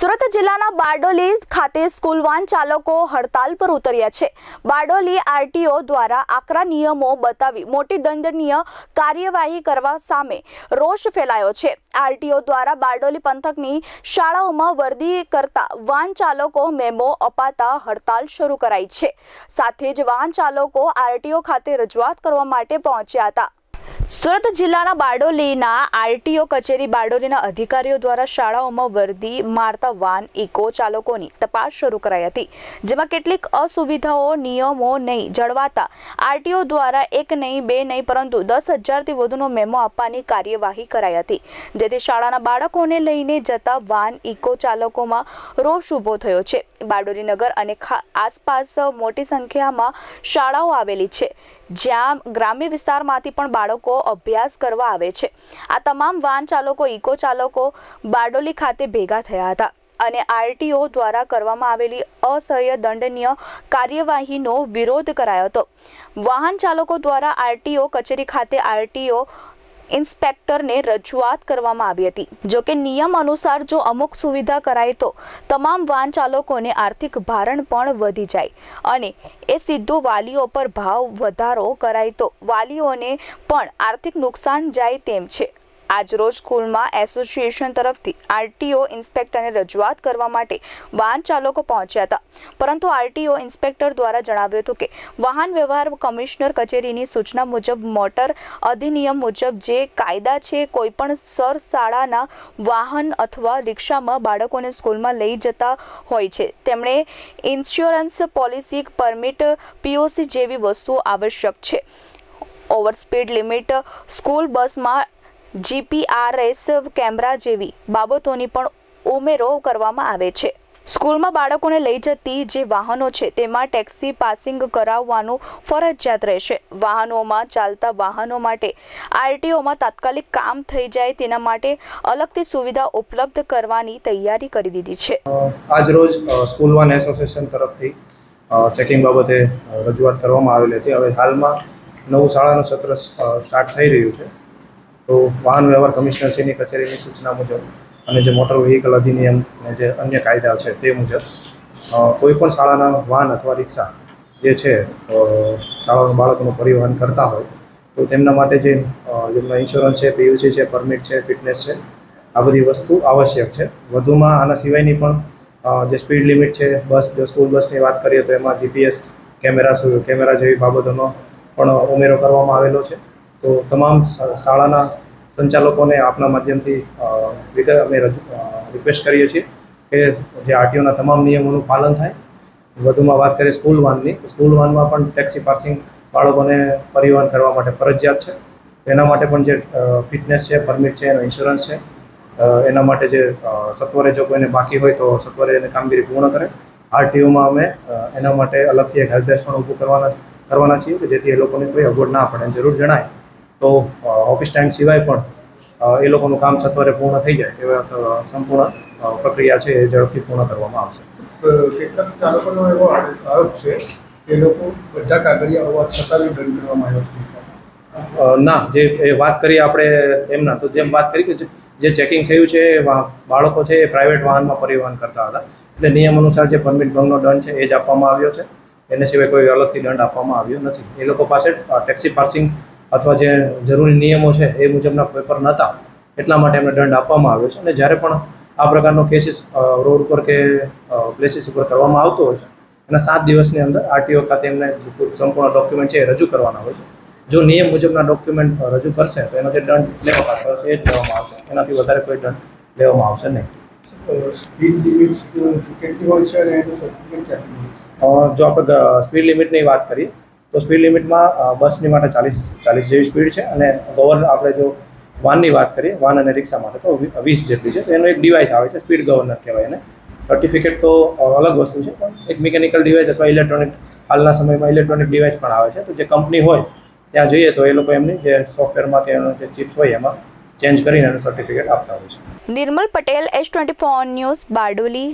સુરત જિલ્લાના બારડોલી ખાતે school van ચાલકો હડતાલ પર ઉતર્યા છે. બારડોલી આરટીઓ દ્વારા આકરા નિયમો બતાવી મોટી દંડનીય કાર્યવાહી કરવા સામે રોષ ફેલાયો છે. આરટીઓ દ્વારા બારડોલી પંથકની શાળાઓમાં વર્દી કરતા વાન ચાલકો મેમો અપાતા હડતાલ શરૂ કરાઈ છે. સાથે જ વાહન ચાલકો આરટીઓ ખાતે રજૂઆત કરવા માટે પહોંચ્યા હતા. સુરત જિલ્લાના બારડોલીના આરટીઓ કચેરી બારડોલીના અધિકારીઓ દ્વારા શાળાઓમાં વર્દી મારતા વાન ઇકો ચાલકોની તપાસ શરૂ કરાઈ હતી, જેમાં કેટલીક અસુવિધાઓ, નિયમો નહીં જળવાતા આરટીઓ દ્વારા એક નહીં, બે નહીં, પરંતુ દસ હજારથી વધુનો મેમો આપવાની કાર્યવાહી કરાઈ હતી, જેથી શાળાના બાળકોને લઈને જતા વાન ઇકો ચાલકોમાં રોષ ઊભો થયો છે. બારડોલી નગર અને આસપાસ મોટી સંખ્યામાં શાળાઓ આવેલી છે. જ્યાં ગ્રામ્ય વિસ્તારમાંથી પણ બાળકો અભ્યાસ કરવા આવે છે. આ તમામ વાહન ચાલકો, ઇકો ચાલકો બારડોલી ખાતે ભેગા થયા હતા અને આરટીઓ દ્વારા કરવામાં આવેલી અસહ્ય દંડનીય કાર્યવાહીનો વિરોધ કરાયો હતો. વાહન ચાલકો દ્વારા આરટીઓ, કચેરી ખાતે આરટીઓ ઇન્સ્પેક્ટરને રજૂઆત કરવામાં આવી હતી. જો કે નિયમ અનુસાર જો અમુક સુવિધા કરાય તો તમામ વાહન ચાલકોને આર્થિક ભારણ પણ વધી જાય અને એ સીધું વાલીઓ પર ભાવ વધારો કરાય તો વાલીઓને પણ આર્થિક નુકસાન જાય તેમ છે. આજરોજ સ્કૂલમાં એસોસિએશન તરફથી આરટીઓ ઇન્સ્પેક્ટરને રજૂઆત કરવા માટે વાહન ચાલકો પહોંચ્યા હતા. પરંતુ આરટીઓ ઇન્સ્પેક્ટર દ્વારા જણાવ્યું હતું કે વાહન વ્યવહાર કમિશનર કચેરીની સૂચના મુજબ મોટર અધિનિયમ મુજબ જે કાયદા છે, કોઈપણ સર શાળાના વાહન અથવા રિક્ષામાં બાળકોને સ્કૂલમાં લઈ જતા હોય છે. તેમણે ઇન્સ્યોરન્સ પોલિસી પરમિટ, પીઓસી જેવી વસ્તુઓ આવશ્યક છે. ઓવર સ્પીડ લિમિટ, સ્કૂલ બસમાં જીપીઆરએસ કેમેરા જેવી બાબતોની પણ ઉમેરો કરવામાં આવે છે. સ્કૂલમાં બાળકોને લઈ જતી જે વાહનો છે તેમાં ટેક્સી પાસિંગ કરાવવાનું ફરજિયાત રહેશે. વાહનોમાં ચાલતા વાહનો માટે આરટીઓમાં તાત્કાલિક કામ થઈ જાય તેના માટે અલગથી સુવિધા ઉપલબ્ધ કરવાની તૈયારી કરી દીધી છે. આજરોજ સ્કૂલ એસોસિએશન તરફથી ચેકિંગ બાબતે રજૂઆત કરવામાં આવેલી હતી. હવે હાલમાં નવું શાળાનું સત્ર સ્ટાર્ટ થઈ રહ્યું છે. તો વાહન વ્યવહાર કમિશનરશ્રીની કચેરીની સૂચના મુજબ અને જે મોટર વ્હીકલ અધિનિયમ અને જે અન્ય કાયદા છે તે મુજબ કોઈપણ શાળાના વાહન અથવા રિક્ષા જે છે શાળાના બાળકોનું પરિવહન કરતા હોય, તો તેમના માટે જે જેમનો ઇન્સ્યોરન્સ છે પીયુસી છે પરમિટ છે ફિટનેસ છે, આ બધી વસ્તુ આવશ્યક છે. વધુમાં આના સિવાયની પણ જે સ્પીડ લિમિટ છે, બસ, જો સ્કૂલ બસની વાત કરીએ તો એમાં જીપીએસ કેમેરા કેમેરા જેવી બાબતોનો પણ ઉમેરો કરવામાં આવેલો છે. તો તમામ શાળાના સંચાલકોને આપના માધ્યમથી વિગત અમે રિક્વેસ્ટ કરીએ છીએ કે જે આરટીઓના તમામ નિયમોનું પાલન થાય. વધુમાં વાત કરીએ સ્કૂલ વાનની, તો સ્કૂલ વાનમાં પણ ટેક્સી પાર્સિંગ બાળકોને પરિવહન કરવા માટે ફરજિયાત છે. એના માટે પણ જે ફિટનેસ છે પરમિટ છે, એનો ઇન્સ્યોરન્સ છે એના માટે જે સત્વરે જો કોઈને બાકી હોય તો સત્વરે એની કામગીરી પૂર્ણ કરે. આરટીઓમાં અમે એના માટે અલગથી એક હેલ્પ ડેસ્ક પણ ઊભું કરવાના કરવાના છીએ કે જેથી એ લોકોને કોઈ અગવડ ના પડે. જરૂર જણાય. તો ઓફિસ ટાઈમ સિવાય પણ એ લોકોનું કામ સત્વરે પૂર્ણ થઈ જાય એવા સંપૂર્ણ પ્રક્રિયા છે એ ઝડપથી પૂર્ણ કરવામાં આવશે. કેટલાક ચાલકોનો એવો આરોપ છે કે લોકો બધા કાગળિયા હોવા છતાં બી દંડ કરવામાં આવ્યો છે. ના જે એ વાત કરીએ આપણે એમના તો જેમ વાત કરી કે જે- જે ચેકિંગ થયું છે એ બાળકો છે એ પ્રાઇવેટ વાહનમાં પરિવહન કરતા હતા. એટલે નિયમ અનુસાર જે પરમિટ ભંગનો દંડ છે એ જ આપવામાં આવ્યો છે. એને સિવાય કોઈ અલગથી દંડ આપવામાં આવ્યો નથી. એ લોકો પાસે ટેક્સી પાર્સિંગ અથવા જે જરૂરી નિયમો છે એ મુજબના પેપર નહોતા એટલા માટે એમને દંડ આપવામાં આવ્યો છે. અને જ્યારે પણ આ પ્રકારનો કેસીસ રોડ ઉપર કે પ્લેસીસ ઉપર કરવામાં આવતો હોય છે એના સાત દિવસની અંદર આરટીઓ ખાતે એમને સંપૂર્ણ ડોક્યુમેન્ટ છે એ રજૂ કરવાના હોય છે. જો નિયમ મુજબના ડોક્યુમેન્ટ રજૂ કરશે તો એનો જે દંડ લેવામાં આવશે. એ જ લેવામાં આવશે. એનાથી વધારે કોઈ દંડ લેવામાં આવશે નહીં. સ્પીડ લિમિટ કેટલી હોય છે અને એનું સર્ટિફિકેટ જો આપણે સ્પીડ લિમિટની વાત કરીએ તો સ્પીડ લિમિટમાં બસની માટે ચાલીસ ચાલીસ જેવી સ્પીડ છે અને ગવર્ન આપણે જો વાનની વાત કરીએ, વાન અને રિક્ષા માટે તો વીસ જેટલી છે. તો એનો એક ડિવાઇસ આવે છે સ્પીડ ગવર્નર કહેવાય એને. સર્ટિફિકેટ તો અલગ વસ્તુ છે, પણ એક મિકેનિકલ ડિવાઇસ અથવા ઇલેક્ટ્રોનિક હાલના સમયમાં ઇલેક્ટ્રોનિક ડિવાઇસ પણ આવે છે. તો જે કંપની હોય, ત્યાં જઈએ તો એ લોકો એમની જે સોફ્ટવેરમાં કે જે ચિપ્સ હોય એમાં ચેન્જ કરીને એનું સર્ટિફિકેટ આપતા હોય છે. Nirmal Patel S twenty four news Bardoli.